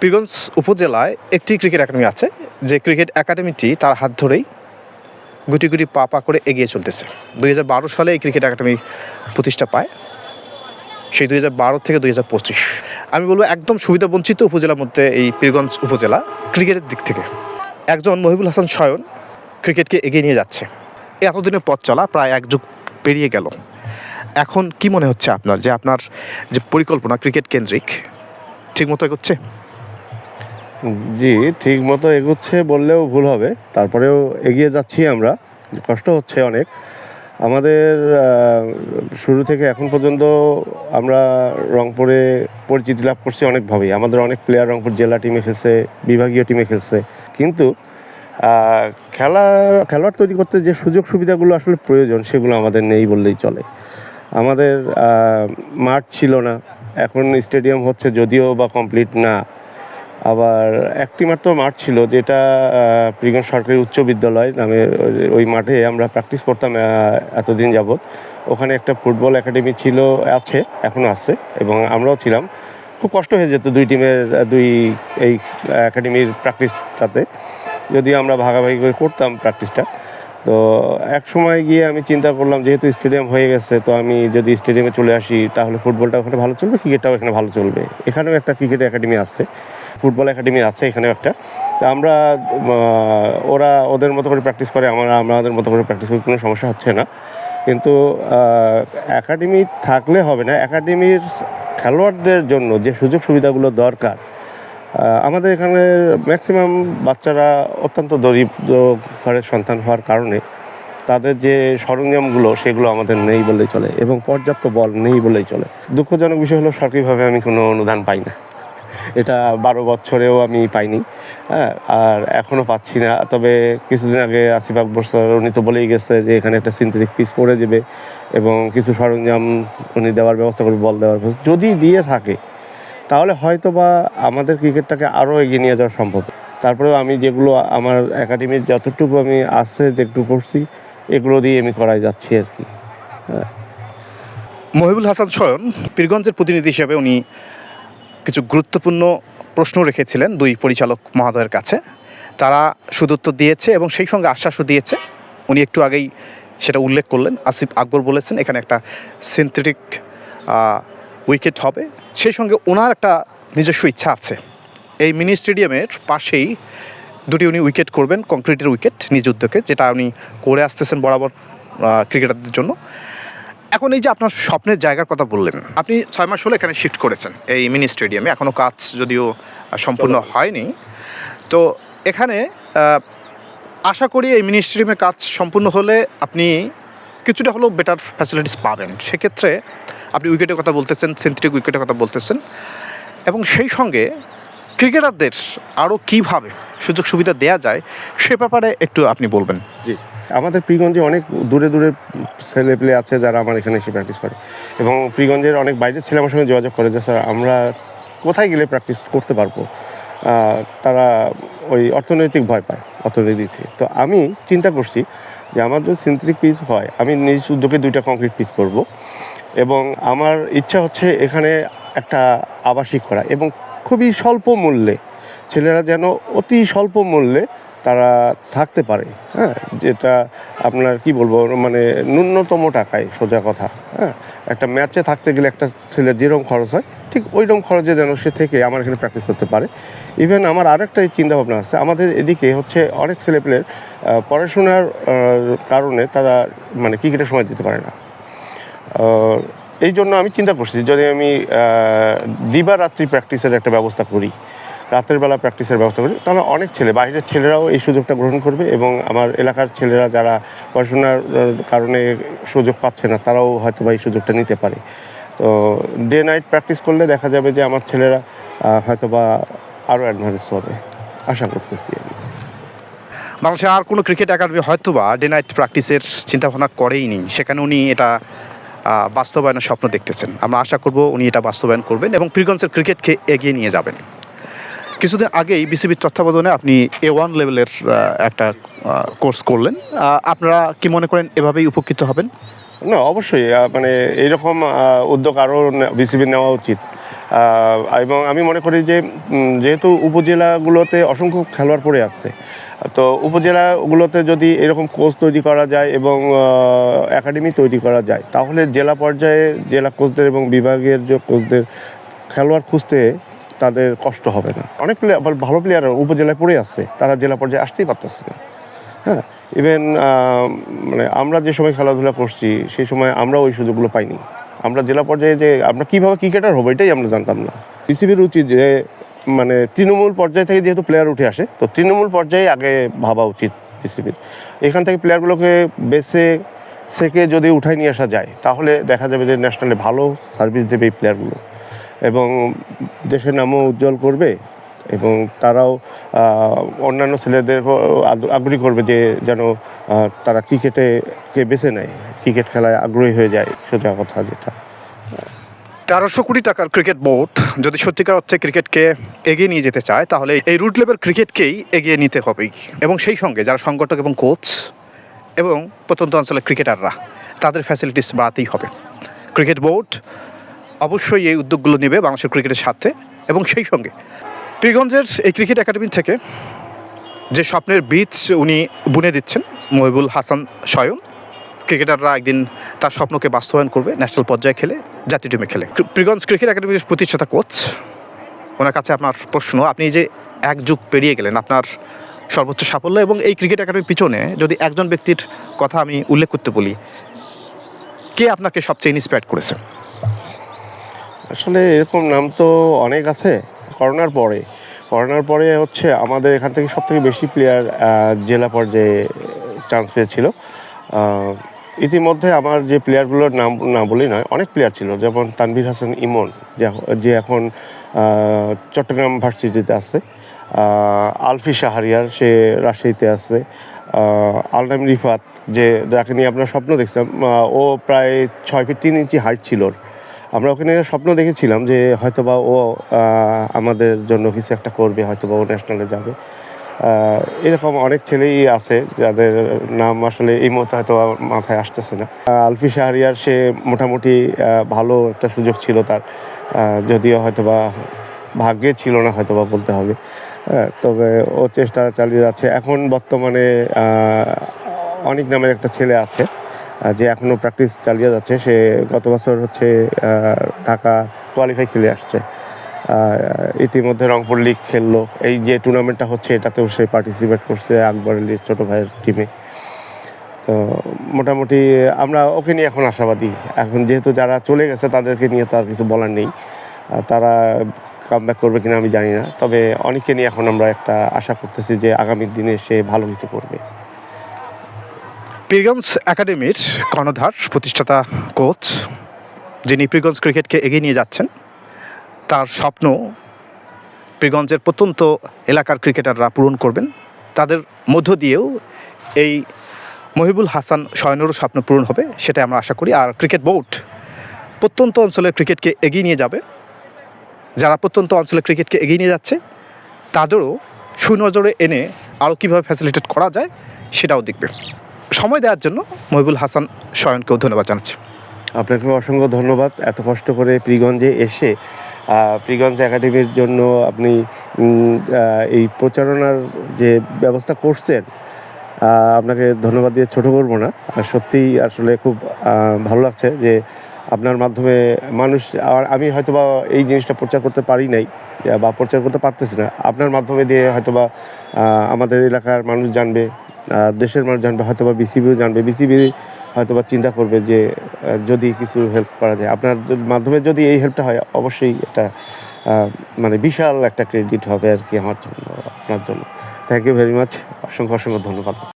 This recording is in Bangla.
পীরগঞ্জ উপজেলায় একটি ক্রিকেট একাডেমি আছে। যে ক্রিকেট একাডেমিটি তার হাত ধরেই গুটি গুটি পা পা করে এগিয়ে চলতেছে। দুই হাজার বারো সালে এই ক্রিকেট একাডেমি প্রতিষ্ঠা পায়। সেই দুই হাজার বারো থেকে দুই হাজার পঁচিশ। আমি বলব একদম সুবিধাবঞ্চিত উপজেলার মধ্যে এই পীরগঞ্জ উপজেলা ক্রিকেটের দিক থেকে। একজন মহিবুল হাসান শয়ন ক্রিকেটকে এগিয়ে নিয়ে যাচ্ছে। এতদিনের পথ চলা, প্রায় এক যুগ পেরিয়ে গেল। এখন কি মনে হচ্ছে আপনার? যে আপনার যে পরিকল্পনা ক্রিকেট কেন্দ্রিক ঠিকমতো এগোচ্ছে? জি ঠিক মতো এগোচ্ছে বললেও ভুল হবে। তারপরেও এগিয়ে যাচ্ছি আমরা। কষ্ট হচ্ছে অনেক। আমাদের শুরু থেকে এখন পর্যন্ত আমরা রংপুরে পরিচিতি লাভ করছি অনেকভাবেই। আমাদের অনেক প্লেয়ার রংপুর জেলা টিমে খেলছে বিভাগীয় টিমে খেলছে। কিন্তু আহ, খেলা খেলোয়াড় তৈরি করতে যে সুযোগ সুবিধাগুলো আসলে প্রয়োজন সেগুলো আমাদের নেই বললেই চলে। আমাদের মাঠ ছিল না। এখন স্টেডিয়াম হচ্ছে যদিও বা কমপ্লিট না। আবার একটি মাত্র মাঠ ছিল, যেটা প্রিগন সরকারি উচ্চ বিদ্যালয় নামে ওই- মাঠে আমরা প্র্যাকটিস করতাম এতদিন যাবৎ। ওখানে একটা ফুটবল একাডেমি ছিল, আছে এখনও আছে, এবং আমরাও ছিলাম। খুব কষ্ট হয়ে যেত দুই টিমের দুই এই একাডেমির প্র্যাকটিসটাতে যদি আমরা ভাগাভাগি করে করতাম প্র্যাকটিসটা তো এক সময় গিয়ে আমি চিন্তা করলাম, যেহেতু স্টেডিয়াম হয়ে গেছে, তো আমি যদি স্টেডিয়ামে চলে আসি, তাহলে ফুটবলটা ওখানে ভালো চলবে, ক্রিকেটটাও এখানে ভালো চলবে। এখানেও একটা ক্রিকেট একাডেমি আছে, ফুটবল একাডেমি আছে এখানেও একটা। আমরা ওরা ওদের মতো করে প্র্যাকটিস করে, আমরা, আমাদের মতো করে প্র্যাকটিস করি, কোনো সমস্যা হচ্ছে না। কিন্তু একাডেমি থাকলে হবে না। একাডেমির খেলোয়াড়দের জন্য যে সুযোগ সুবিধাগুলো দরকার আমাদের এখানে ম্যাক্সিমাম বাচ্চারা অত্যন্ত দরিদ্র ঘরের সন্তান হওয়ার কারণে তাদের যে সরঞ্জামগুলো, সেগুলো আমাদের নেই বলেই চলে এবং পর্যাপ্ত বল নেই বলেই চলে। দুঃখজনক বিষয় হলো, সরকারিভাবে আমি কোনো অনুদান পাই না। এটা বারো বছরেও আমি পাইনি হ্যাঁ আর এখনও পাচ্ছি না। তবে কিছুদিন আগে আসিফ আকবর উনি তো বলেই গেছে যে এখানে একটা সিনথেটিক পিস করে দেবে এবং কিছু সরঞ্জাম উনি দেওয়ার ব্যবস্থা করবে, বল দেওয়ার ব্যবস্থা। যদি দিয়ে থাকে তাহলে হয়তো বা আমাদের ক্রিকেটটাকে আরও এগিয়ে নিয়ে যাওয়া সম্ভব। তারপরেও আমি যেগুলো আমার একাডেমির যতটুকু আমি আছে যেটুকু করছি, এগুলো দিয়ে আমি করাই যাচ্ছি আর কি। মহিবুল হাসান শয়ন পীরগঞ্জের প্রতিনিধি হিসেবে উনি কিছু গুরুত্বপূর্ণ প্রশ্ন রেখেছিলেন দুই পরিচালক মহোদয়ের কাছে। তারা সুদুত্তর দিয়েছে এবং সেই সঙ্গে আশ্বাসও দিয়েছে। উনি একটু আগেই সেটা উল্লেখ করলেন। আসিফ আকবর বলেছেন, এখানে একটা সিনথেটিক উইকেট হবে। সেই সঙ্গে ওনার একটা নিজস্ব ইচ্ছা আছে। এই মিনি স্টেডিয়ামের পাশেই দুটি উনি উইকেট করবেন কংক্রিটের উইকেট নিজ উদ্যোগে যেটা উনি করে আসতেছেন বরাবর ক্রিকেটারদের জন্য। এখন এই যে আপনার স্বপ্নের জায়গার কথা বললেন আপনি ছয় মাস হলো এখানে শিফট করেছেন এই মিনি স্টেডিয়ামে। এখনও কাজ যদিও সম্পূর্ণ হয়নি। তো এখানে আশা করি এই মিনি স্টেডিয়ামে কাজ সম্পূর্ণ হলে আপনি কিছুটা হলেও বেটার ফ্যাসিলিটিস পাবেন। সেক্ষেত্রে আপনি উইকেটের কথা বলতেছেন সেন্থেটিক উইকেটের কথা বলতেছেন এবং সেই সঙ্গে ক্রিকেটারদের আরও কীভাবে সুযোগ সুবিধা দেওয়া যায় সে ব্যাপারে একটু আপনি বলবেন। জি, আমাদের প্রিগঞ্জে অনেক দূরে দূরে ছেলে পেলে আছে যারা আমার এখানে এসে প্র্যাকটিস করে এবং প্রিগঞ্জের অনেক বাইরের ছেলে আমার সঙ্গে যোগাযোগ করে যে, স্যার, আমরা কোথায় গেলে প্র্যাকটিস করতে পারব? তারা ওই অর্থনৈতিক ভয় পায় অর্থনৈতিক থেকে। তো আমি চিন্তা করছি যে আমার যদি সিনথেটিক পিস হয়, আমি নিজ উদ্যোগে দুইটা কংক্রিট পিস করব। এবং আমার ইচ্ছা হচ্ছে এখানে একটা আবাসিক করা এবং খুবই স্বল্প মূল্যে ছেলেরা যেন অতি স্বল্প মূল্যে তারা থাকতে পারে হ্যাঁ? যেটা আপনার কি বলব মানে ন্যূনতম টাকায় সোজা কথা হ্যাঁ? একটা ম্যাচে থাকতে গেলে একটা ছেলের যেরকম খরচ হয় ঠিক ওইরকম খরচে যেন সে থেকে আমার এখানে প্র্যাকটিস করতে পারে। ইভেন আমার আরেকটা চিন্তা ভাবনা আছে, আমাদের এদিকে হচ্ছে অনেক ছেলেপেলের পড়াশোনার কারণে তারা মানে ক্রিকেটের সময় দিতে পারে না। এই জন্য আমি চিন্তা করছি যদি আমি দিবারাত্রি প্র্যাকটিসের একটা ব্যবস্থা করি, রাতের বেলা প্র্যাকটিসের ব্যবস্থা করি, তাহলে অনেক ছেলে, বাইরের ছেলেরাও এই সুযোগটা গ্রহণ করবে এবং আমার এলাকার ছেলেরা যারা পড়াশোনার কারণে সুযোগ পাচ্ছে না, তারাও হয়তো বা এই সুযোগটা নিতে পারে। তো ডে নাইট প্র্যাকটিস করলে দেখা যাবে যে আমার ছেলেরা হয়তো বা আরও অ্যাডভান্স হবে। আশা করতেছি আমি। বাংলাদেশে আর কোনো ক্রিকেট একাডেমি হয়তো বা ডে নাইট প্র্যাকটিসের চিন্তাভাবনা করেই নি সেখানে উনি এটা বাস্তবায়নের স্বপ্ন দেখতেছেন। আমরা আশা করব উনি এটা বাস্তবায়ন করবেন এবং পীরগঞ্জের ক্রিকেটকে এগিয়ে নিয়ে যাবেন। কিছুদিন আগেই বিসিবির তত্ত্বাবধানে আপনি এ ওয়ান লেভেলের একটা কোর্স করলেন। আপনারা কি মনে করেন এভাবেই উপকৃত হবেন? না, অবশ্যই মানে এইরকম উদ্যোগ আরও বিসিবি নেওয়া উচিত। এবং আমি মনে করি যে যেহেতু উপজেলাগুলোতে অসংখ্য খেলোয়াড় পড়ে আসছে, তো উপজেলাগুলোতে যদি এরকম কোচ তৈরি করা যায় এবং একাডেমি তৈরি করা যায়, তাহলে জেলা পর্যায়ে জেলা কোচদের এবং বিভাগের যে কোচদের খেলোয়াড় খুঁজতে তাদের কষ্ট হবে না। অনেক প্লেয়ার ভালো প্লেয়ার উপজেলায় পড়ে আসছে, তারা জেলা পর্যায়ে আসতেই পারতেছে না। হ্যাঁ ইভেন মানে আমরা যে সময় খেলাধুলা করছি, সেই সময় আমরা ওই সুযোগগুলো পাইনি। আমরা জেলা পর্যায়ে যে, আমরা কীভাবে ক্রিকেটার হব, এটাই আমরা জানতাম না। বিসিবির উচিত যে মানে তৃণমূল পর্যায় থেকে যেহেতু প্লেয়ার উঠে আসে, তো তৃণমূল পর্যায়ে আগে ভাবা উচিত বিসিবির এখান থেকে প্লেয়ারগুলোকে বেছে, সেকে যদি উঠাই নিয়ে আসা যায়, তাহলে দেখা যাবে যে ন্যাশনালে ভালো সার্ভিস দেবে এই প্লেয়ারগুলো এবং দেশের নামও উজ্জ্বল করবে এবং তারাও অন্যান্য ছেলেদের আগ্রহী করবে যে যেন তারা ক্রিকেটে কে বেছে নেয়। ক্রিকেট খেলায় আগ্রহী হয়ে যায়, সোজা কথা যেটা। তেরোশো কোটি টাকার ক্রিকেট বোর্ড যদি সত্যিকার অর্থে ক্রিকেটকে এগিয়ে নিয়ে যেতে চায়, তাহলে এই রুট লেভেল ক্রিকেটকেই এগিয়ে নিতে হবে। এবং সেই সঙ্গে যারা সংগঠক এবং কোচ এবং প্রত্যন্ত অঞ্চলের ক্রিকেটাররা, তাদের ফ্যাসিলিটিস বাড়াতেই হবে। ক্রিকেট বোর্ড অবশ্যই এই উদ্যোগগুলো নেবে বাংলাদেশের ক্রিকেটের স্বার্থে এবং সেই সঙ্গে পীরগঞ্জের এই ক্রিকেট একাডেমি থেকে যে স্বপ্নের বীজ উনি বুনে দিচ্ছেন, মহিবুল হাসান স্বয়ং, ক্রিকেটাররা একদিন তার স্বপ্নকে বাস্তবায়ন করবে, ন্যাশনাল পর্যায়ে খেলে, জাতীয় টিমে খেলে। প্রিগঞ্জ ক্রিকেট একাডেমির প্রতিষ্ঠাতা কোচ, ওনার কাছে আপনার প্রশ্ন, আপনি যে এক যুগ পেরিয়ে গেলেন, আপনার সর্বোচ্চ সাফল্য এবং এই ক্রিকেট একাডেমির পিছনে যদি একজন ব্যক্তির কথা আমি উল্লেখ করতে বলি, কে আপনাকে সবচেয়ে ইন্সপায়ার করেছে? আসলে এরকম নাম তো অনেক আছে। করোনার পরে করোনার পরে হচ্ছে আমাদের এখান থেকে সব থেকে বেশি প্লেয়ার জেলা পর্যায়ে চান্স পেয়েছিল। ইতিমধ্যে আমার যে প্লেয়ারগুলোর নাম, না বলেই নয়, অনেক প্লেয়ার ছিল, যেমন তানভীর হাসান ইমন, যে এখন চট্টগ্রাম ভার্সিটিতে আছে। আলফি শাহরিয়ার, সে রাজশাহীতে আছে। আলনাম রিফাত, যে, যাকে নিয়ে আপনার স্বপ্ন দেখছিলাম ও প্রায় ছয় ফিট তিন ইঞ্চি হাইট ছিল ওর। আমরা ওখানে স্বপ্ন দেখেছিলাম যে হয়তোবা ও আমাদের জন্য কিছু একটা করবে, হয়তোবা ও ন্যাশনালে যাবে। এরকম অনেক ছেলেই আছে যাদের নাম আসলে এই মুহূর্তে হয়তো মাথায় আসতেছে না। আলফি শাহরিয়ার, সে মোটামুটি ভালো একটা সুযোগ ছিল তার। যদিও হয়তোবা ভাগ্যে ছিল না হয়তোবা বলতে হবে। তবে ও চেষ্টা চালিয়ে যাচ্ছে। এখন বর্তমানে অনেক নামের একটা ছেলে আছে। যে এখনও প্র্যাকটিস চালিয়ে যাচ্ছে, সে গত বছর হচ্ছে ঢাকা কোয়ালিফাই খেলে আসছে। ইতিমধ্যে রংপুর লিগ খেললো। এই যে টুর্নামেন্টটা হচ্ছে, এটাতেও সে পার্টিসিপেট করছে আকবর আলীর ছোটো ভাইয়ের টিমে তো মোটামুটি আমরা ওকে নিয়ে এখন আশাবাদী। এখন যেহেতু যারা চলে গেছে, তাদেরকে নিয়ে তো আর কিছু বলার নেই। তারা কাম ব্যাক করবে কিনা আমি জানি না। তবে অনেককে নিয়ে এখন আমরা একটা আশা করতেছি যে আগামী দিনে সে ভালো কিছু করবে। পীরগঞ্জ একাডেমির কর্ণধার, প্রতিষ্ঠাতা, কোচ, যিনি পীরগঞ্জ ক্রিকেটকে এগিয়ে নিয়ে যাচ্ছেন, তার স্বপ্ন পীরগঞ্জের প্রত্যন্ত এলাকার ক্রিকেটাররা পূরণ করবেন। তাদের মধ্য দিয়েও এই মহিবুল হাসান শয়নেরও স্বপ্ন পূরণ হবে, সেটাই আমরা আশা করি। আর ক্রিকেট বোর্ড প্রত্যন্ত অঞ্চলের ক্রিকেটকে এগিয়ে নিয়ে যাবে। যারা প্রত্যন্ত অঞ্চলের ক্রিকেটকে এগিয়ে নিয়ে যাচ্ছে, তাদেরও সুনজরে এনে আরও কীভাবে ফ্যাসিলিটেট করা যায়, সেটাও দেখবে। সময় দেওয়ার জন্য মহিবুল হাসান শয়নকেও ধন্যবাদ জানাচ্ছি। আপনাকে অসংখ্য ধন্যবাদ। এত কষ্ট করে প্রিগঞ্জে এসে প্রিগঞ্জ একাডেমির জন্য আপনি এই প্রচারণার যে ব্যবস্থা করছেন আপনাকে ধন্যবাদ দিয়ে ছোট করব না। আর সত্যিই আসলে খুব ভালো লাগছে যে আপনার মাধ্যমে মানুষ আর আমি হয়তোবা এই জিনিসটা প্রচার করতে পারি নাই বা প্রচার করতে পারতেছি না। আপনার মাধ্যমে দিয়ে হয়তোবা আহ, আমাদের এলাকার মানুষ জানবে আহ, দেশের মানুষ জানবে হয়তো বা বিসিবিও জানবে বিসিবি হয়তো বা চিন্তা করবে যে যদি কিছু হেল্প করা যায়। আপনার মাধ্যমে যদি এই হেল্পটা হয় অবশ্যই এটা মানে বিশাল একটা ক্রেডিট হবে আর কি আমার জন্য আপনার জন্য। থ্যাংক ইউ ভেরি মাচ অসংখ্য অসংখ্য ধন্যবাদ।